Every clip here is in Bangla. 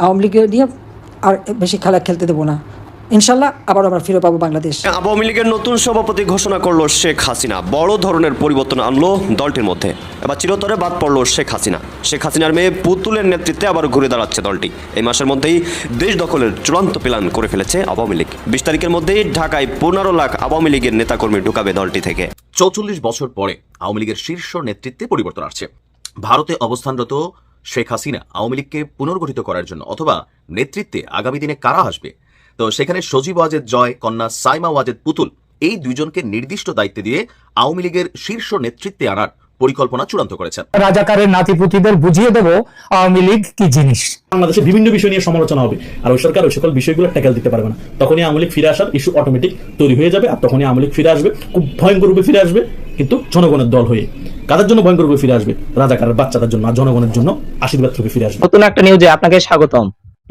আওয়ামী লীগের নিয়ে আর বেশি খেলা খেলতে দেবো না। ইনশাল্লাহ আবার আমরা ফিরে পাবো বাংলাদেশ। আওয়ামী লীগের নতুন সভাপতি ঘোষণা করল শেখ হাসিনা। বড় ধরনের পরিবর্তন আনলো দলটির মধ্যে। এবার চিরতরে বাদ পড়ল শেখ হাসিনা। শেখ হাসিনার মেয়ে পুতুলের নেতৃত্বে আবার ঘুরে দাঁড়াচ্ছে দলটি। এই মাসের মধ্যেই দেশ দখলের চূড়ান্ত প্ল্যান করে ফেলেছে আওয়ামী লীগ। বিশ তারিখের মধ্যেই ঢাকায় পনেরো লাখ আওয়ামী লীগের নেতাকর্মী ঢুকাবে দলটি থেকে। চৌচল্লিশ বছর পরে আওয়ামী লীগের শীর্ষ নেতৃত্বে পরিবর্তন আসছে। ভারতে অবস্থানরত শেখ হাসিনা আওয়ামী লীগকে পুনর্গঠিত করার জন্য অথবা নেতৃত্বে আগামী দিনে কারা আসবে তো সেখানে সজীব ওয়াজেদ জয়, কন্যা সাইমা ওয়াজেদ পুতুল, এই দুইজনকে নির্দিষ্ট দায়িত্বে দিয়ে আওয়ামী লীগের শীর্ষ নেতৃত্বে আনার পরিকল্পনা চূড়ান্ত করেছেন। রাজাকারের নাতিপুতিদের বুঝিয়ে দেব আওয়ামী লীগ কি জিনিস। বাংলাদেশে বিভিন্ন বিষয় নিয়ে সমালোচনা হবে। আর ওই সরকার ওই সকল বিষয়গুলো ট্যাকেল দিতে পারবে না। তখনই আওয়ামী লীগ ফিরে আসার ইস্যু অটোমেটিক তৈরি হয়ে যাবে আর তখনই আওয়ামী লীগ ফিরে আসবে খুব ভয়ঙ্কর রূপে ফিরে আসবে কিন্তু জনগণের দল হয়ে। কাদের জন্য ভয়ঙ্কর রূপে ফিরে আসবে? রাজাকারের বাচ্চাদের জন্য আর জনগণের জন্য আশীর্বাদ রূপে ফিরে আসবে। নতুন একটা নিউজে আপনাকে স্বাগতম।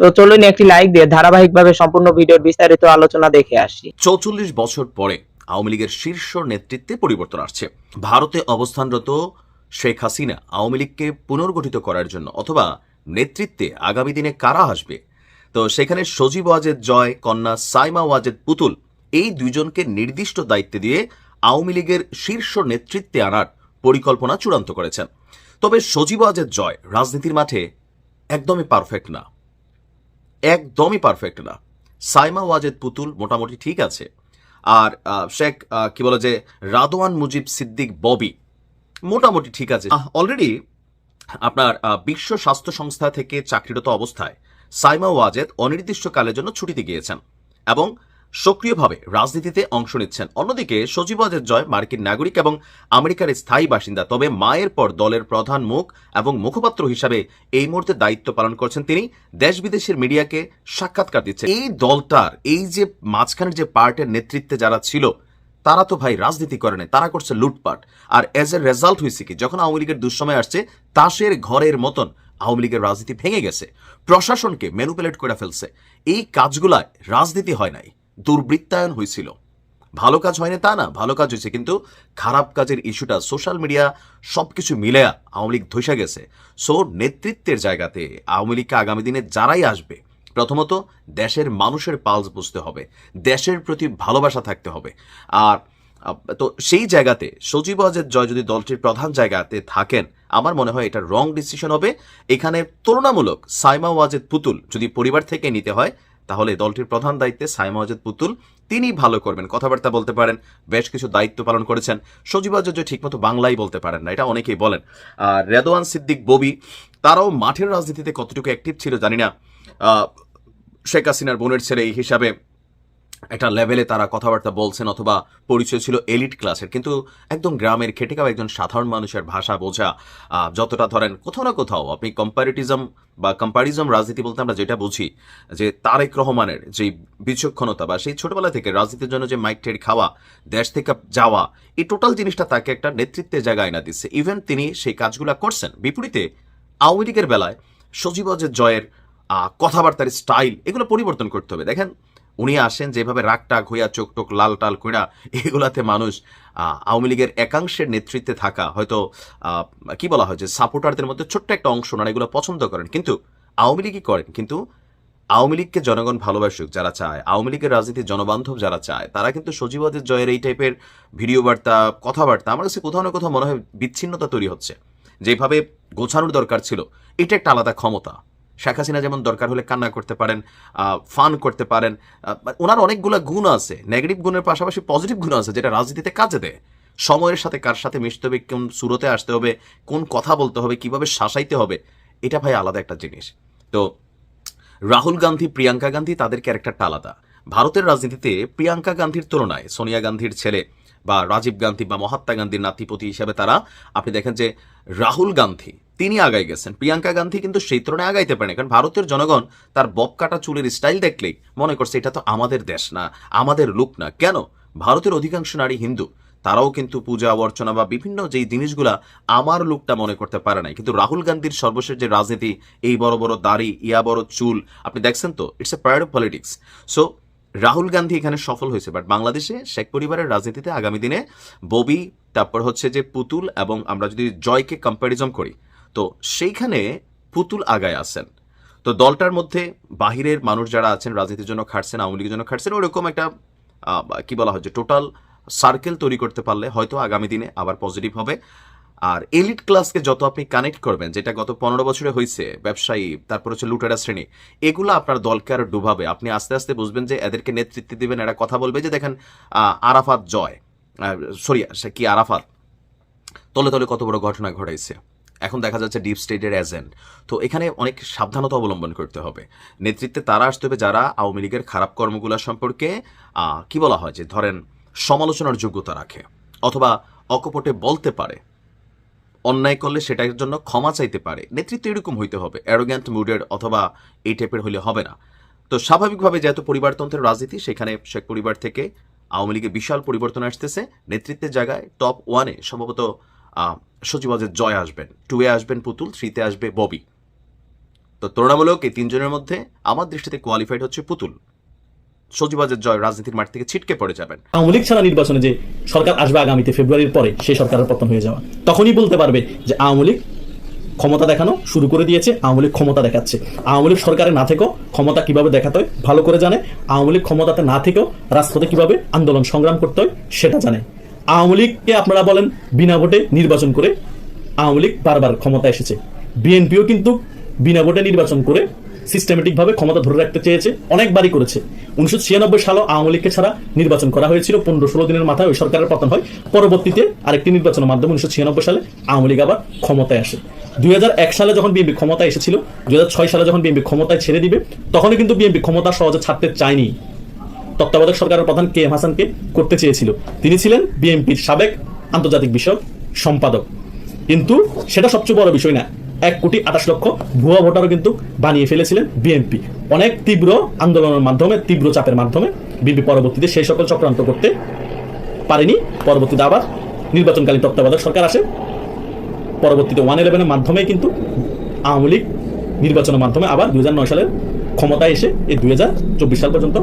তো চলুন একটি লাইক দিয়ে ধারাবাহিকভাবে সম্পূর্ণ ভিডিওর বিস্তারিত আলোচনা দেখে আসি। চৌচল্লিশ বছর পরে আওয়ামী লীগের শীর্ষ নেতৃত্বে পরিবর্তন আসছে। ভারতে অবস্থানরত শেখ হাসিনা আওয়ামী লীগকে পুনর্গঠিত করার জন্য অথবা নেতৃত্বে আগামী দিনে কারা আসবে? তো সেখানে সজীব ওয়াজেদ জয়, কন্যা সাইমা ওয়াজেদ পুতুল এই দুইজনকে নির্দিষ্ট দায়িত্ব দিয়ে আওয়ামী লীগের শীর্ষ নেতৃত্বে আনার পরিকল্পনা চূড়ান্ত করেছেন। তবে সজীব ওয়াজেদ জয় রাজনীতির মাঠে একদমই পারফেক্ট না। একদমই পারফেক্ট না। সাইমা ওয়াজেদ পুতুল মোটামুটি ঠিক আছে। আর শেখ কি বলে যে রাদোয়ান মুজিব সিদ্দিক ববি মোটামুটি ঠিক আছে। অলরেডি আপনার বিশ্ব স্বাস্থ্য সংস্থা থেকে চাকরিরত অবস্থায় সাইমা ওয়াজেদ অনির্দিষ্টকালের জন্য ছুটিতে গিয়েছেন। এবং সক্রিয়ভাবে রাজনীতিতে অংশ নিচ্ছেন। অন্যদিকে ওয়াজেদ জয় মার্কিন নাগরিক এবং আমেরিকার স্থায়ী বাসিন্দা। তবে মায়ের পর দলের প্রধান মুখ এবং মুখপাত্র হিসাবে এই মুহূর্তে দায়িত্ব পালন করছেন তিনি। দেশ বিদেশের মিডিয়াকে সাক্ষাৎকার দিচ্ছেন। এই দলটার, এই যে মাঝখানের যে পার্টের নেতৃত্বে যারা ছিল, তারা তো ভাই রাজনীতি করে নাই, তারা করছে লুটপাট। আর এজ এ রেজাল্ট হয়েছে কি, যখন আওয়ামী লীগের দুঃসময় আসছে, তাসের ঘরের মতন আওয়ামী লীগের রাজনীতি ভেঙে গেছে। প্রশাসনকে ম্যানুপুলেট করে ফেলছে। এই কাজগুলায় রাজনীতি হয় নাই। দুর্বৃত্তায়ন হয়েছিল। ভালো কাজ হয়নি তা না, ভালো কাজ হয়েছে, কিন্তু খারাপ কাজের ইস্যুটা সোশ্যাল মিডিয়া সবকিছু মিলে আওয়ামী লীগ ধসে গেছে। সো, নেতৃত্বের জায়গাতে আওয়ামী লীগকে আগামী দিনে যারাই আসবে, প্রথমত দেশের মানুষের পালস বুঝতে হবে, দেশের প্রতি ভালোবাসা থাকতে হবে। আর, তো সেই জায়গাতে সজীব ওয়াজেদ জয় যদি দলটির প্রধান জায়গাতে থাকেন, আমার মনে হয় এটা রং ডিসিশন হবে। এখানে তুলনামূলক সাইমা ওয়াজেদ পুতুল যদি পরিবার থেকে নিতে হয় তাহলে দলটির প্রধান দায়িত্বে সাইমা ওয়াজেদ পুতুল। তিনি ভালো করবেন, কথাবার্তা বলতে পারেন, বেশ কিছু দায়িত্ব পালন করেছেন। সজীব আচার্য ঠিকমতো বাংলাই বলতে পারেন না, এটা অনেকেই বলেন। আর রেদওয়ান সিদ্দিক ববি, তারাও মাঠের রাজনীতিতে কতটুকু অ্যাক্টিভ ছিল জানি না। শেখ হাসিনার বোনের ছেলে এই হিসাবে একটা লেভেলে তারা কথাবার্তা বলছেন অথবা পরিচয় ছিল এলিট ক্লাসের। কিন্তু একদম গ্রামের খেটে খাওয়া একজন সাধারণ মানুষের ভাষা বোঝা যতটা ধরেন কোথাও না কোথাও আপনি কম্পারিটিজম বা কম্পারিজম রাজনীতি বলতে আমরা যেটা বুঝি, যে তারেক রহমানের যে বিচক্ষণতা বা সেই ছোটবেলা থেকে রাজনীতির জন্য যে মাইক টের খাওয়া, দেশ থেকে যাওয়া, এই টোটাল জিনিসটা তাকে একটা নেতৃত্বের জায়গায় না দিচ্ছে। ইভেন তিনি সেই কাজগুলো করছেন। বিপরীতে আওয়ামী লীগের বেলায় সজীব ওয়াজেদ জয়ের কথাবার্তার স্টাইল এগুলো পরিবর্তন করতে হবে। দেখেন উনি আসেন যেভাবে রাগ টাগ হইয়া চোখ টোক লাল টাল কইরা এগুলাতে মানুষ আওয়ামী লীগের একাংশের নেতৃত্বে থাকা, হয়তো কি বলা হয় যে সাপোর্টারদের মধ্যে ছোট্ট একটা অংশ ওনারা এগুলো পছন্দ করেন। কিন্তু আওয়ামী লীগই করেন। কিন্তু আওয়ামী লীগকে জনগণ ভালোবাসুক যারা চায়, আওয়ামী লীগের রাজনীতির জনবান্ধব যারা চায়, তারা কিন্তু সজীবাদের জয়ের এই টাইপের ভিডিও বার্তা, কথাবার্তা আমার কাছে কোথাও না কোথাও মনে হয় বিচ্ছিন্নতা তৈরি হচ্ছে। যেভাবে গোছানোর দরকার ছিল, এটা একটা আলাদা ক্ষমতা। শেখ হাসিনা যেমন দরকার হলে কান্না করতে পারেন ফান করতে পারেন ওনার অনেকগুলো গুণ আছে, নেগেটিভ গুণের পাশাপাশি পজিটিভ গুণ আছে, যেটা রাজনীতিতে কাজে দেয়। সময়ের সাথে কার সাথে মিশতে হবে, কোন সুরতে আসতে হবে, কোন কথা বলতে হবে, কীভাবে শাসাইতে হবে, এটা ভাই আলাদা একটা জিনিস। তো রাহুল গান্ধী, প্রিয়াঙ্কা গান্ধী তাদের ক্যারেক্টারটা আলাদা। ভারতের রাজনীতিতে প্রিয়াঙ্কা গান্ধীর তুলনায় সোনিয়া গান্ধীর ছেলে বা রাজীব গান্ধী বা মহাত্মা গান্ধীর নাতিপতি হিসেবে তারা, আপনি দেখেন যে রাহুল গান্ধী তিনি আগাই গেছেন। প্রিয়াঙ্কা গান্ধী কিন্তু সেই তুলনায় আগাইতে পারেন, কারণ ভারতের জনগণ তার বব কাটা চুলের স্টাইল দেখলেই মনে করছে এটা তো আমাদের দেশ না, আমাদের লুক না। কেন? ভারতের অধিকাংশ নারী হিন্দু, তারাও কিন্তু পূজা, অর্চনা বা বিভিন্ন যেই জিনিসগুলা আমার লোকটা মনে করতে পারে নাই। কিন্তু রাহুল গান্ধীর সর্বশেষ যে রাজনীতি, এই বড় বড় দাড়ি, ইয়া বড় চুল, আপনি দেখছেন তো it's a prior of politics so Rahul Gandhi এখানে সফল হয়েছে বাট বাংলাদেশে শেখ পরিবারের রাজনীতিতে আগামী দিনে ববি, তারপর হচ্ছে যে পুতুল এবং আমরা যদি জয়কে কম্প্যারিজম করি তো সেইখানে পুতুল আগায় আসেন। তো দলটার মধ্যে বাহিরের মানুষ যারা আছেন, রাজনীতির জন্য খাটছেন, আওয়ামী লীগের জন্য খাটছেন, ওরকম একটা কি বলা হচ্ছে টোটাল সার্কেল তৈরি করতে পারলে হয়তো আগামী দিনে আবার পজিটিভ হবে। আর এলিট ক্লাসকে যত আপনি কানেক্ট করবেন, যেটা গত পনেরো বছরে হয়েছে ব্যবসায়ী, তারপর হচ্ছে লুটেরা শ্রেণি, এগুলো আপনার দলকে আরও ডুবাবে। আপনি আস্তে আস্তে বুঝবেন যে এদেরকে নেতৃত্ব দিবেন, এরা কথা বলবে যে দেখেন আরাফাত জয় সরি কি আরাফাত? তলে তলে কত বড় ঘটনা ঘটাইছে। এখন দেখা যাচ্ছে ডিপ স্টেটের এজেন্ট তো এখানে অনেক সাবধানতা অবলম্বন করতে হবে। নেতৃত্বে তারা আসতে হবে যারা আওয়ামী লীগের খারাপ কর্মগুলো সম্পর্কে কি বলা হয় যে ধরেন সমালোচনার যোগ্যতা রাখে অথবা অকপটে বলতে পারে। অন্যায় করলে সেটার জন্য ক্ষমা চাইতে পারে। নেতৃত্ব এরকম হইতে হবে। অ্যারোগ্যান্ট মুডের অথবা এই টাইপের হলে হবে না। তো স্বাভাবিকভাবে যেহেতু পরিবারতন্ত্রের রাজনীতি, সেখানে শেখ পরিবার থেকে আওয়ামী লীগের বিশাল পরিবর্তন আসতেছে। নেতৃত্বের জায়গায় টপ ওয়ানে সম্ভবত সচিবাজের জয় আসবেন টু এ আসবেন পুতুল, থ্রিতে আসবে ববি। তো তুলনামূলক এই তিনজনের মধ্যে আমার দৃষ্টিতে কোয়ালিফাইড হচ্ছে পুতুল। সচিবাজের জয় রাজনীতির মাঠ থেকে ছিটকে পড়ে যাবেন। আওয়ামী লীগ ছাড়া নির্বাচনে যে সরকার আসবে আগামীতে ফেব্রুয়ারির পরে সেই সরকারের পতন হয়ে যাওয়া। তখনই বলতে পারবে যে আওয়ামী লীগ ক্ষমতা দেখানো শুরু করে দিয়েছে, আওয়ামী লীগ ক্ষমতা দেখাচ্ছে। আওয়ামী লীগ সরকারে না থেকেও ক্ষমতা কীভাবে দেখাতে হয়, ভালো করে জানে। আওয়ামী লীগ ক্ষমতাতে না থেকেও রাজপথে কীভাবে আন্দোলন সংগ্রাম করতে হয়, সেটা জানে। আওয়ামী লীগকে আপনারা বলেন বিনা ভোটে নির্বাচন করে আওয়ামী লীগ বারবার ক্ষমতা এসেছে। বিএনপিও কিন্তু বিনা ভোটে নির্বাচন করে সিস্টেমেটিকভাবে ক্ষমতা ধরে রাখতে চেয়েছে, অনেকবারই করেছে। উনিশশো ছিয়ানব্বই সালে আওয়ামী লীগকে ছাড়া নির্বাচন করা হয়েছিল, পনেরো ষোলো দিনের মাথায় ওই সরকারের পতন হয়। পরবর্তীতে আরেকটি নির্বাচনের মাধ্যমে উনিশশো ছিয়ানব্বই সালে আওয়ামী লীগ আবার ক্ষমতায় আসে। দুই হাজার এক সালে যখন বিএনপি ক্ষমতায় এসেছিল, দুই হাজার ছয় সালে যখন বিএনপি ক্ষমতায় ছেড়ে দিবে, তখনই কিন্তু বিএনপি ক্ষমতা সহজে ছাড়তে চায়নি। তত্ত্বাবধায়ক সরকারের প্রধান কে এম হাসানকে করতে চেয়েছিল। তিনি ছিলেন বিএনপির সাবেক আন্তর্জাতিক বিষয়ক সম্পাদক। কিন্তু সেটা সবচেয়ে বড় বিষয় না, এক কোটি আঠাশ লক্ষ ভুয়া ভোটারও কিন্তু বানিয়ে ফেলেছিলেন বিএনপি। অনেক তীব্র আন্দোলনের মাধ্যমে, তীব্র চাপের মাধ্যমে বিএনপি পরবর্তীতে সেই সকল চক্রান্ত করতে পারেনি। পরবর্তীতে আবার নির্বাচনকালীন তত্ত্বাবধায়ক সরকার আসে। পরবর্তীতে ওয়ান ইলেভেনের মাধ্যমে কিন্তু আওয়ামী লীগ নির্বাচনের মাধ্যমে আবার দুই হাজার নয় সালের ক্ষমতায় এসে এই দুই হাজার চব্বিশ সাল পর্যন্ত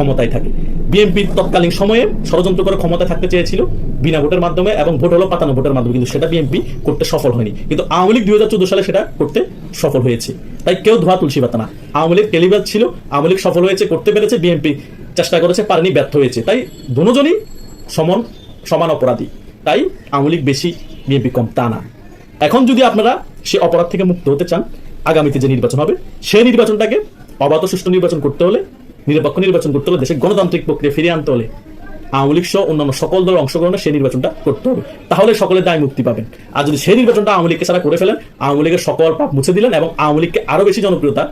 ক্ষমতায় থাকে। বিএনপির তৎকালীন সময়ে ষড়যন্ত্র করে ক্ষমতা থাকতে চেয়েছিল বিনা ভোটের মাধ্যমে এবং ভোট হলো পাতানো ভোটের মাধ্যমে, কিন্তু সেটা বিএনপি করতে সফল হয়নি। কিন্তু আওয়ামী লীগ দু হাজার চোদ্দ সালে সেটা করতে সফল হয়েছে। তাই কেউ ধোয়া তুলসী পাতা না। আওয়ামী লীগ টেলিবাদ ছিল, আওয়ামী লীগ সফল হয়েছে, করতে পেরেছে, বিএনপি চেষ্টা করেছে, পারেনি, ব্যর্থ হয়েছে। তাই দুজনই সমান সমান অপরাধী। তাই আওয়ামী লীগ বেশি, বিএনপি কম, তা না। এখন যদি আপনারা সে অপরাধ থেকে মুক্ত হতে চান, আগামীতে যে নির্বাচন হবে সেই নির্বাচনটাকে অবাধ সুষ্ঠু নির্বাচন করতে হলে নিরপেক্ষ নির্বাচন করতে হলে দেশে গণতান্ত্রিক প্রক্রিয়া ফিরিয়ে আনতে হলে আওয়ামী লীগ সহ অন্যান্য সকল দলের অংশগ্রহণে সেই নির্বাচনটা করতে হবে। তাহলে সকলে দায় মুক্তি পাবেন। আর যদি সেই নির্বাচনটা আওয়ামী লীগকে ছাড়া করে ফেলেন, আওয়ামী লীগের সকল পাপ মুছে দিলেন এবং আওয়ামী লীগকে আরও বেশি জনপ্রিয়তা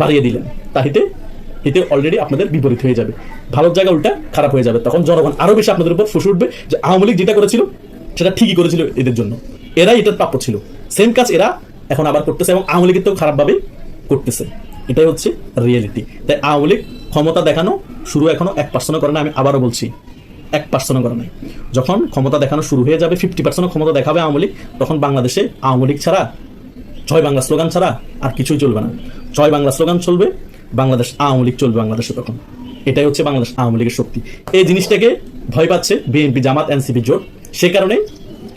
বাড়িয়ে দিলেন তাহিতে এতে অলরেডি আপনাদের বিপরীত হয়ে যাবে। ভালো জায়গা উল্টা খারাপ হয়ে যাবে। তখন জনগণ আরও বেশি আপনাদের উপর ফুসে উঠবে যে আওয়ামী লীগ যেটা করেছিল, সেটা ঠিকই করেছিল এদের জন্য। এরাই এটার প্রাপ্য ছিল। সেম কাজ এরা এখন আবার করতেছে এবং আওয়ামী লীগের তো খারাপভাবে করতেছে। এটাই হচ্ছে রিয়েলিটি তাই আওয়ামী লীগ ক্ষমতা দেখানো শুরু এখনও এক পার্সেন্টও করে না, আমি আবারও বলছি, এক পার্সেন্টও করে নাই। যখন ক্ষমতা দেখানো শুরু হয়ে যাবে ফিফটি পার্সেন্ট ক্ষমতা দেখাবে আওয়ামী লীগ, তখন বাংলাদেশে আওয়ামী লীগ ছাড়া, জয় বাংলা স্লোগান ছাড়া আর কিছুই চলবে না। জয় বাংলা স্লোগান চলবে, বাংলাদেশ, আওয়ামী লীগ চলবে বাংলাদেশে তখন। এটাই হচ্ছে বাংলাদেশ আওয়ামী লীগের শক্তি। এই জিনিসটাকে ভয় পাচ্ছে বিএনপি, জামাত, এনসিপি জোট। সে কারণে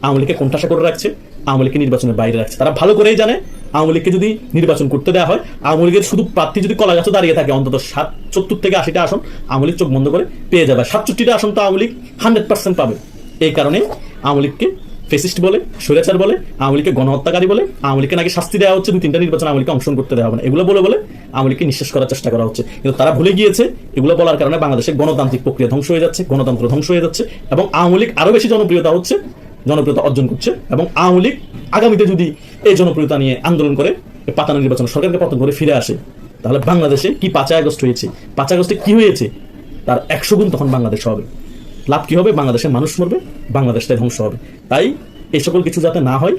আওয়ামী লীগকে কোণঠাসা করে রাখছে, আওয়ামী লীগকে নির্বাচনের বাইরে রাখছে। তারা ভালো করেই জানে আওয়ামী লীগকে যদি নির্বাচন করতে দেওয়া হয়, আওয়ামী লীগের শুধু প্রার্থী যদি কলা গাছে দাঁড়িয়ে থাকে, অন্তত সাত সত্তর থেকে আশিটা আসন আওয়ামী লীগ চোখ বন্ধ করে পেয়ে যাবে। সাতষট্টিটা আসন তো আওয়ামী লীগ হান্ড্রেড পার্সেন্ট পাবে। এই কারণে আওয়ামী লীগকে ফেসিস্ট বলে, স্বৈরাচার বলে, আওয়ামী লীগকে গণহত্যাকারী বলে, আওয়ামী লীগকে নাকি শাস্তি দেওয়া হচ্ছে দুই তিনটা নির্বাচন আওয়ামী লীগকে অংশগ্রহণ করতে দেওয়া হবে না। এগুলো বলে বলে আওয়ামী লীগকে নিঃশেষ করার চেষ্টা করা হচ্ছে। কিন্তু তারা ভুলে গিয়েছে, এগুলো বলার কারণে বাংলাদেশের গণতান্ত্রিক প্রক্রিয়া ধ্বংস হয়ে যাচ্ছে, গণতন্ত্র ধ্বংস হয়ে যাচ্ছে এবং আওয়ামী লীগ আরও বেশি জনপ্রিয়তা হচ্ছে জনপ্রিয়তা অর্জন করছে এবং আওয়ামী লীগ আগামীতে যদি এই জনপ্রিয়তা নিয়ে আন্দোলন করে পাতানো নির্বাচন সরকারকে পতন করে ফিরে আসে, তাহলে বাংলাদেশে কি পাঁচই আগস্ট হয়েছে? পাঁচই আগস্টে কি হয়েছে? তার একশো গুণ তখন বাংলাদেশ হবে। লাভ কি হবে? বাংলাদেশের মানুষ মরবে, বাংলাদেশটাই ধ্বংস হবে। তাই এই সকল কিছু যাতে না হয়,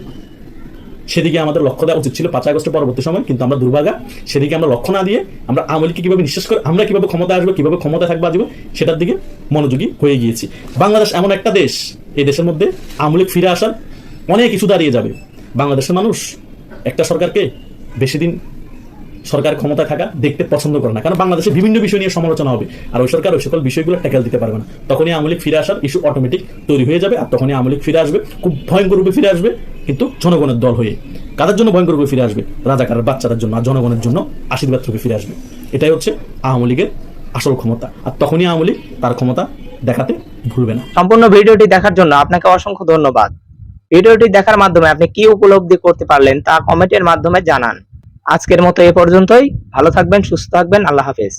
সেদিকে আমাদের লক্ষ্য দেওয়া উচিত ছিল পাঁচ আগস্টের পরবর্তী সময়, কিন্তু আমরা দুর্ভাগা। সেদিকে আমরা লক্ষ্য না দিয়ে আমরা আওয়ামী লীগকে কীভাবে নিঃশেষ করে, আমরা কীভাবে ক্ষমতা আসব, কীভাবে ক্ষমতা থাকব আসব সেটার দিকে মনোযোগী হয়ে গিয়েছি। বাংলাদেশ এমন একটা দেশ, এই দেশের মধ্যে আমলিক ফিরে আসার অনেক কিছু দাঁড়িয়ে যাবে। বাংলাদেশের মানুষ একটা সরকারকে বেশি দিন সরকার ক্ষমতা থাকা দেখতে পছন্দ করে না, কারণ বাংলাদেশে বিভিন্ন বিষয় নিয়ে সমালোচনা হবে। আর ওই সরকার ওই সকল বিষয়গুলো ট্যাকেল দিতে পারবে না। তখনই আওয়ামী লীগ ফিরে আসার ইস্যু অটোমেটিক তৈরি হয়ে যাবে, আর তখনই আওয়ামী লীগ ফিরে আসবে, খুব ভয়ঙ্কর রূপে ফিরে আসবে, কিন্তু জনগণের দল হয়ে। কাদের জন্য ভয়ঙ্কর রূপে ফিরে আসবে? রাজাকারের বাচ্চাদের জন্য, আর জনগণের জন্য আশীর্বাদ রূপে ফিরে আসবে। এটাই হচ্ছে আওয়ামী লীগের আসল ক্ষমতা। আর তখনই আওয়ামী তার ক্ষমতা দেখাতে ভুলবে না। সম্পূর্ণ ভিডিওটি দেখার জন্য আপনাকে অসংখ্য ধন্যবাদ। ভিডিওটি দেখার মাধ্যমে আপনি কি উপলব্ধি করতে পারলেন তা কমেন্টের মাধ্যমে জানান। আজকের মতো এ পর্যন্তই। ভালো থাকবেন, সুস্থ থাকবেন। আল্লাহ হাফেজ।